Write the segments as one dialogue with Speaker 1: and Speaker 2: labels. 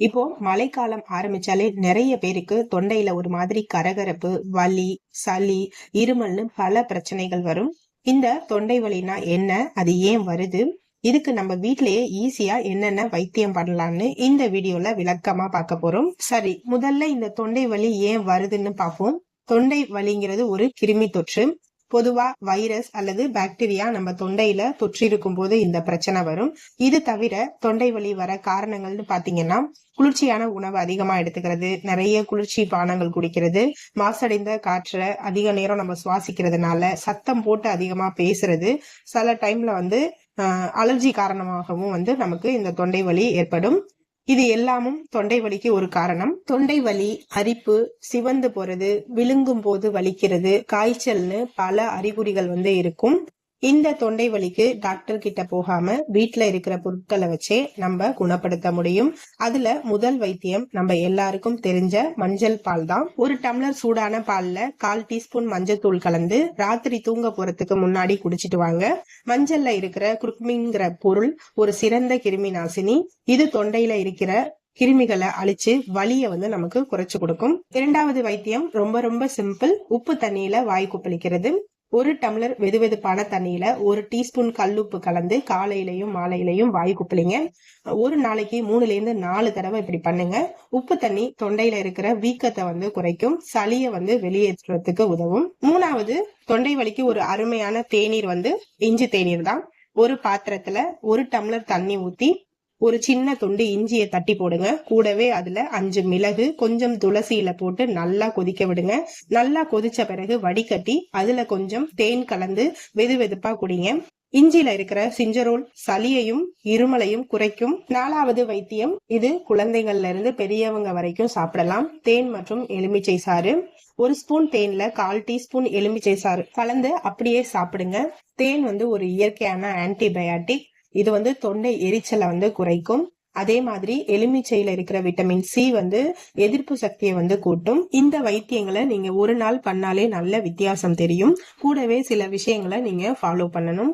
Speaker 1: இப்போ மழைக்காலம் ஆரம்பிச்சாலே நிறைய பேருக்கு தொண்டையில ஒரு மாதிரி கரகரப்பு வலி சளி இருமல்னு பல பிரச்சனைகள் வரும். இந்த தொண்டை வலினா என்ன? அது ஏன் வருது? இதுக்கு நம்ம வீட்லயே ஈஸியா என்னென்ன வைத்தியம் பண்ணலாம்னு இந்த வீடியோல விளக்கமா பார்க்க போறோம். சரி முதல்ல இந்த தொண்டை வலி ஏன் வருதுன்னு பார்ப்போம். தொண்டை வலிங்கிறது ஒரு கிருமி தொற்று. பொதுவா வைரஸ் அல்லது பாக்டீரியா நம்ம தொண்டையில தொற்றிருக்கும் போது இந்த பிரச்சனை வரும். இது தவிர தொண்டை வலி வர காரணங்கள்னு பாத்தீங்கன்னா குளிர்ச்சியான உணவு அதிகமா எடுத்துக்கிறது நிறைய குளிர்ச்சி பானங்கள் குடிக்கிறது மாசடைந்த காற்றை அதிக நேரம் நம்ம சுவாசிக்கிறதுனால சத்தம் போட்டு அதிகமா பேசுறது சில டைம்ல வந்து அலர்ஜி காரணமாகவும் வந்து நமக்கு இந்த தொண்டை வலி ஏற்படும். இது எல்லாமும் தொண்டை வலிக்கு ஒரு காரணம். தொண்டை வலி அரிப்பு சிவந்து போறது விழுங்கும் போது வலிக்கிறது காய்ச்சல்னு பல அறிகுறிகள் வந்து இருக்கும். இந்த தொண்டை வலிக்கு டாக்டர் கிட்ட போகாம வீட்டுல இருக்கிற பொருட்களை வச்சே நம்ம குணப்படுத்த முடியும். அதுல முதல் வைத்தியம் நம்ம எல்லாருக்கும் தெரிஞ்ச மஞ்சள் பால் தான். ஒரு டம்ளர் சூடான பால்ல கால் டீஸ்பூன் மஞ்சள் தூள் கலந்து ராத்திரி தூங்க போறதுக்கு முன்னாடி குடிச்சிட்டு வாங்க. மஞ்சள்ல இருக்கிற குருக்மிங்கிற பொருள் ஒரு சிறந்த கிருமி நாசினி. இது தொண்டையில இருக்கிற கிருமிகளை அழிச்சு வலிய வந்து நமக்கு குறைச்சு கொடுக்கும். இரண்டாவது வைத்தியம் ரொம்ப ரொம்ப சிம்பிள். உப்பு தண்ணியில வாய் குப்பளிக்கிறது. ஒரு டம்ளர் வெதுவெதுப்பான தண்ணியில ஒரு டீஸ்பூன் கல்லுப்பு கலந்து காலையிலையும் மாலையிலையும் வாய் குப்பிளிங்க. ஒரு நாளைக்கு மூணுல இருந்து நாலு தடவை இப்படி பண்ணுங்க. உப்பு தண்ணி தொண்டையில இருக்கிற வீக்கத்தை வந்து குறைக்கும். சளியை வந்து வெளியேற்றுறதுக்கு உதவும். மூணாவது தொண்டை வலிக்கு ஒரு அருமையான தேநீர் வந்து இஞ்சி தேநீர் தான். ஒரு பாத்திரத்துல ஒரு டம்ளர் தண்ணி ஊத்தி ஒரு சின்ன துண்டு இஞ்சியை தட்டி போடுங்க. கூடவே அதுல அஞ்சு மிளகு கொஞ்சம் துளசியில போட்டு நல்லா கொதிக்க விடுங்க. நல்லா கொதிச்ச பிறகு வடிகட்டி அதுல கொஞ்சம் தேன் கலந்து வெது வெதுப்பா குடிங்க. இஞ்சியில இருக்கிற சிஞ்சரோல் சளியையும் இருமலையும் குறைக்கும். நாலாவது வைத்தியம் இது குழந்தைகள்ல இருந்து பெரியவங்க வரைக்கும் சாப்பிடலாம். தேன் மற்றும் எலுமிச்சை சாறு. ஒரு ஸ்பூன் தேன்ல கால் டீஸ்பூன் எலுமிச்சை சாறு கலந்து அப்படியே சாப்பிடுங்க. தேன் வந்து ஒரு இயற்கையான ஆன்டிபயாட்டிக். இது வந்து தொண்டை எரிச்சலை வந்து குறைக்கும். அதே மாதிரி எலுமிச்சையில இருக்கிற விட்டமின் சி வந்து எதிர்ப்பு சக்தியை வந்து கூட்டும். இந்த வைத்தியங்களை நீங்க ஒரு நாள் பண்ணாலே நல்ல வித்தியாசம் தெரியும். கூடவே சில விஷயங்களை நீங்க ஃபாலோ பண்ணணும்.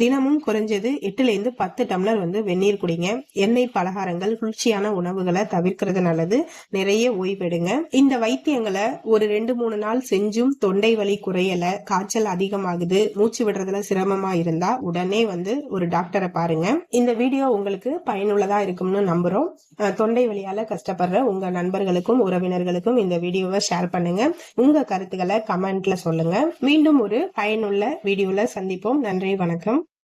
Speaker 1: தினமும் குறைஞ்சது எட்டுல இருந்து பத்து டம்ளர் வந்து வெந்நீர் குடிங்க. எண்ணெய் பலகாரங்கள் குளிர்ச்சியான உணவுகளை தவிர்க்கிறது நல்லது. நிறைய ஓய்வெடுங்க இந்த வைத்தியங்களை ஒரு ரெண்டு மூணு நாள் செஞ்சும் தொண்டை வலி குறையல காய்ச்சல் அதிகமாகுது மூச்சு விடுறதுல சிரமமா இருந்தா உடனே வந்து ஒரு டாக்டரை பாருங்க. இந்த வீடியோ உங்களுக்கு பயனுள்ள பயனுள்ளதா இருக்கும்னு நம்புறோம். தொண்டை வழியால கஷ்டப்படுற உங்க நண்பர்களுக்கும் உறவினர்களுக்கும் இந்த வீடியோவை ஷேர் பண்ணுங்க. உங்க கருத்துக்களை கமெண்ட்ல சொல்லுங்க. மீண்டும் ஒரு பயனுள்ள வீடியோல சந்திப்போம். நன்றி வணக்கம்.